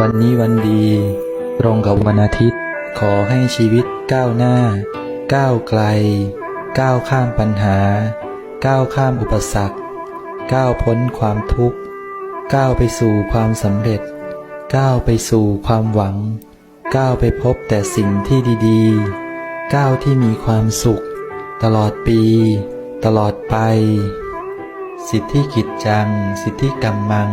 วันนี้วันดี ตรงกับวันอาทิตย์ ขอให้ชีวิตก้าวหน้า ก้าวไกล ก้าวข้ามปัญหา ก้าวข้ามอุปสรรค ก้าวพ้นความทุกข์ ก้าวไปสู่ความสำเร็จ ก้าวไปสู่ความหวัง ก้าวไปพบแต่สิ่งที่ดีๆ ก้าวที่มีความสุข ตลอดปี ตลอดไป สิทธิกิจจัง สิทธิกรรมัง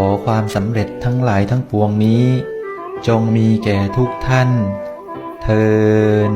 ขอความสำเร็จทั้งหลายทั้งปวงนี้ จงมีแก่ทุกท่าน เทิน